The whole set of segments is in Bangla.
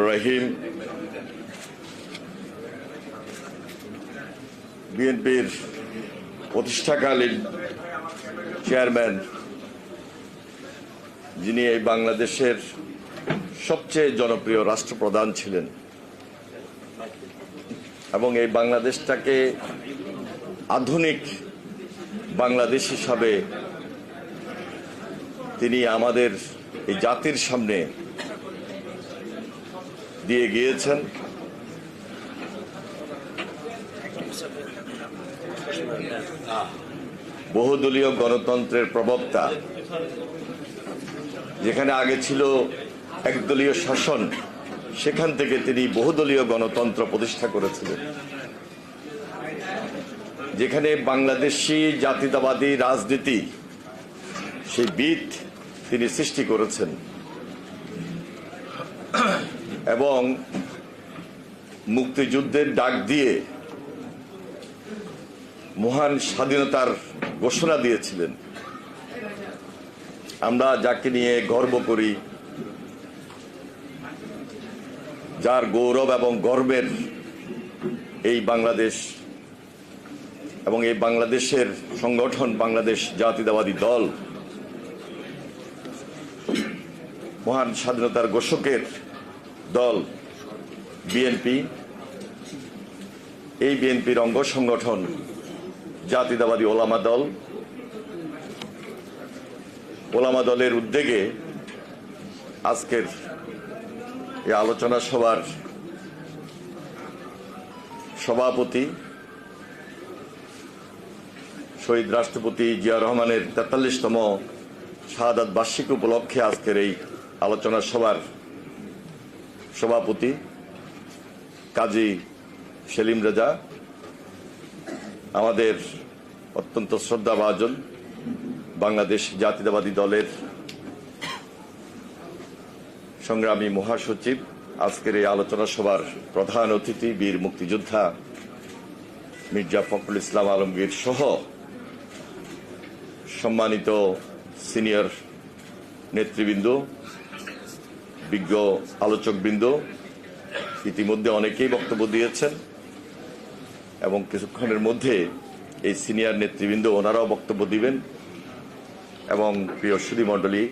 রহিম। বিএনপির প্রতিষ্ঠাকালীন চেয়ারম্যান, যিনি এই বাংলাদেশের সবচেয়ে জনপ্রিয় রাষ্ট্রপ্রধান ছিলেন এবং এই বাংলাদেশটাকে আধুনিক বাংলাদেশ হিসাবে তিনি আমাদের এই জাতির সামনে দিয়ে গিয়েছেন। বহুদলীয় গণতন্ত্রের প্রবক্তা, যেখানে আগে ছিল একদলীয় শাসন, সেখান থেকে তিনি বহুদলীয় গণতন্ত্র প্রতিষ্ঠা করেছিলেন। যেখানে বাংলাদেশি জাতীয়তাবাদী রাজনীতি, সেই বিদ তিনি সৃষ্টি করেছেন। এবং মুক্তিযুদ্ধের ডাক দিয়ে মহান স্বাধীনতার ঘোষণা দিয়েছিলেন। আমরা যাকে নিয়ে গর্ব করি, যার গৌরব এবং গর্বের এই বাংলাদেশ এবং এই বাংলাদেশের সংগঠন, বাংলাদেশ জাতীয়তাবাদী দল, মহান স্বাধীনতার ঘোষকের দল বিএনপি এই বিএনপির অঙ্গ সংগঠন, জাতীয়তাবাদী ওলামা দল। ওলামা দলের উদ্যোগে আজকের এই আলোচনা সভার সভাপতি শহীদ রাষ্ট্রপতি জিয়া রহমানের তেতাল্লিশতম শাহাদাত বার্ষিক উপলক্ষে আজকের এই আলোচনা সভার সভাপতি কাজী সেলিম রেজা, আমাদের অত্যন্ত শ্রদ্ধাভাজন বাংলাদেশ জাতীয়তাবাদী দলের সংগ্রামী মহাসচিব, আজকের এই আলোচনা সভার প্রধান অতিথি বীর মুক্তিযোদ্ধা মির্জা ফখরুল ইসলাম আলমগীর সহ সম্মানিত সিনিয়র নেতৃবৃন্দ বিজ্ঞ আলোচকবৃন্দ ইতিমধ্যে অনেকেই বক্তব্য দিয়েছেন এবং কিছুক্ষণের মধ্যে এই সিনিয়র নেতৃবৃন্দ ওনারাও বক্তব্য দিবেন। এবং প্রিয় মণ্ডলী,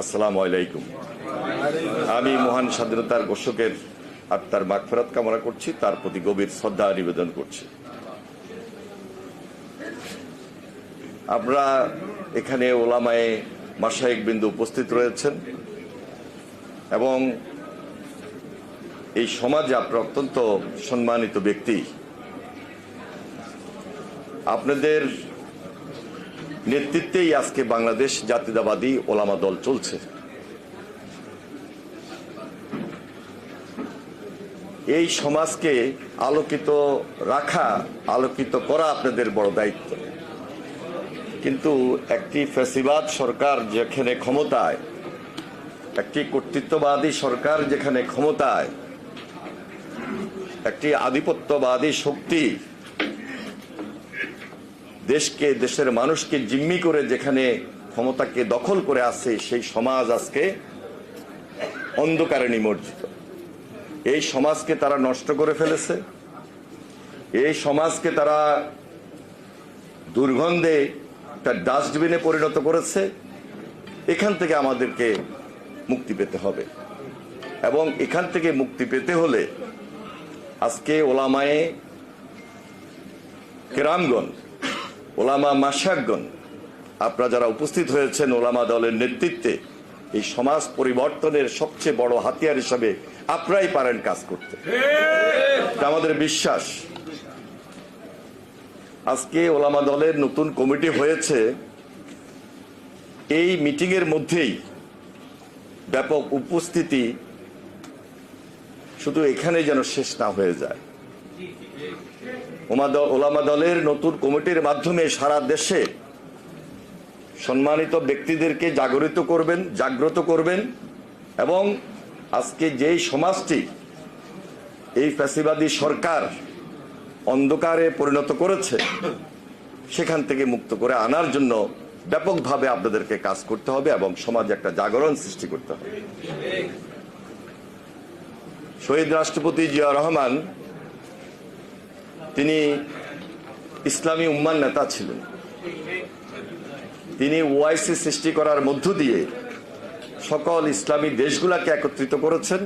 আসসালামু আলাইকুম। আমি মহান স্বাধীনতার ঘোষকের আত্মার মাগফেরাত কামনা করছি, তার প্রতি গভীর শ্রদ্ধা নিবেদন করছি। আমরা এখানে ওলামায়ে মাসায়িক বিন্দু উপস্থিত রয়েছেন এবং এই সমাজে আপনার অত্যন্ত সম্মানিত ব্যক্তি। আপনাদের নেতৃত্বেই আজকে বাংলাদেশ জাতীয়তাবাদী ওলামা দল চলছে। এই সমাজকে আলোকিত রাখা, আলোকিত করা আপনাদের বড় দায়িত্ব। কিন্তু একটি ফ্যাসিবাদ সরকার যেখানে ক্ষমতায়, একটি কর্তৃত্ববাদী সরকার যেখানে ক্ষমতায়, একটি আধিপত্যবাদী শক্তি দেশকে, দেশের মানুষকে জিম্মি করে যেখানে ক্ষমতাকে দখল করে আছে, সেই সমাজ আজকে অন্ধকারে নিমজ্জিত। এই সমাজকে তারা নষ্ট করে ফেলেছে। এই সমাজকে তারা দুর্গন্ধে একটা ডাস্টবিনে পরিণত করেছে, এখান থেকে আমাদেরকে মুক্তি পেতে হবে। এবং এখান থেকে মুক্তি পেতে হলে আজকে ওলামায়ে কেরামগণ, ওলামা মাসাকগণ আপনারা যারা উপস্থিত হয়েছেন ওলামা দলের নেতৃত্বে, এই সমাজ পরিবর্তনের সবচেয়ে বড় হাতিয়ার হিসাবে আপনারাই পারেন কাজ করতে। আমাদের বিশ্বাস। আজকে ওলামা দলের নতুন কমিটি হয়েছে। এই মিটিংয়ের মধ্যেই ব্যাপক উপস্থিতি শুধু এখানে যেন শেষ না হয়ে যায়। ওলামা দলের নতুন কমিটির মাধ্যমে সারা দেশে সম্মানিত ব্যক্তিদেরকে জাগরিত করবেন, জাগ্রত করবেন এবং আজকে যেই সমাজটি, এই ফ্যাসিবাদী সরকার অন্ধকারে পরিণত করেছে, সেখান থেকে মুক্ত করে আনার জন্য ব্যাপকভাবে আপনাদেরকে কাজ করতে হবে এবং সমাজে একটা জাগরণ সৃষ্টি করতে হবে। শহীদ রাষ্ট্রপতি জিয়া রহমান, তিনি ইসলামী উম্মান নেতা ছিলেন। তিনি ওআইসি সৃষ্টি করার মধ্য দিয়ে সকল ইসলামী দেশগুলাকে একত্রিত করেছেন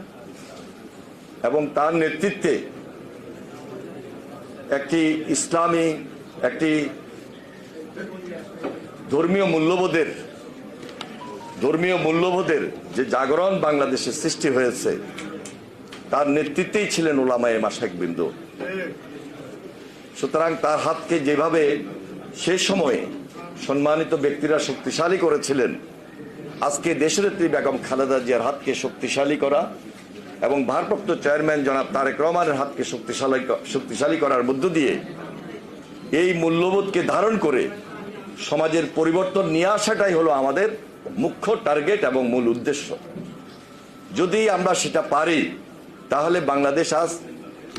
এবং তার নেতৃত্বে একটি ইসলামী, একটি ধর্মীয় মূল্যবোধের ধর্মীয় মূল্যবোধের যে জাগরণ বাংলাদেশে সৃষ্টি হয়েছে, তার নেতৃত্বেই ছিলেন ওলামায়ে মাসাক বিন্দু। সুতরাং তার হাতকে যেভাবে সে সময়ে সম্মানিত ব্যক্তিরা শক্তিশালী করেছিলেন, আজকে দেশনেত্রী বেগম খালেদা জিয়ার হাতকে শক্তিশালী করা এবং ভারপ্রাপ্ত চেয়ারম্যান জনাব তারেক রহমানের হাতকে শক্তিশালী শক্তিশালী করার মধ্য দিয়ে এই মূল্যবোধকে ধারণ করে সমাজের পরিবর্তন নিয়ে আসাটাই হলো আমাদের মুখ্য টার্গেট এবং মূল উদ্দেশ্য। যদি আমরা সেটা পারি, তাহলে বাংলাদেশ আজ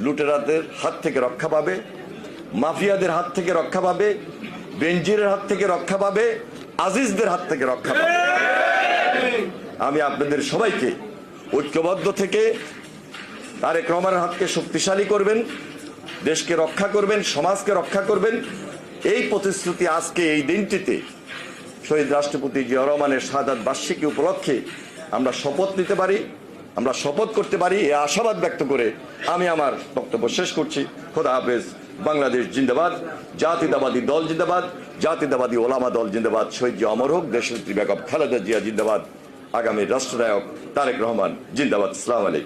লুটেরাদের হাত থেকে রক্ষা পাবে, মাফিয়াদের হাত থেকে রক্ষা পাবে বেঞ্জিরের হাত থেকে রক্ষা পাবে, আজিজদের হাত থেকে রক্ষা পাবে। আমি আপনাদের সবাইকে ঐক্যবদ্ধ থেকে তারেক রহমানের হাতকে শক্তিশালী করবেন, দেশকে রক্ষা করবেন, সমাজকে রক্ষা করবেন। এই প্রতিশ্রুতি আজকে এই দিনটিতে শহীদ রাষ্ট্রপতি জিয়া রহমানের সাদাত বার্ষিকী উপলক্ষে আমরা শপথ নিতে পারি, আমরা শপথ করতে পারি। এ আশাবাদ ব্যক্ত করে আমি আমার বক্তব্য শেষ করছি। খোদা হাফেজ, বাংলাদেশ জিন্দাবাদ জাতীয়তাবাদী দল জিন্দাবাদ জাতীয়তাবাদী ওলামা দল জিন্দাবাদ, শহীদ জিয়া অমর হোক, দেশনেত্রী বেগম খালেদা জিয়া জিন্দাবাদ। আগামী রাষ্ট্রনায়ক তারেক রহমান জিন্দাবাদ সালাম আলাইকুম।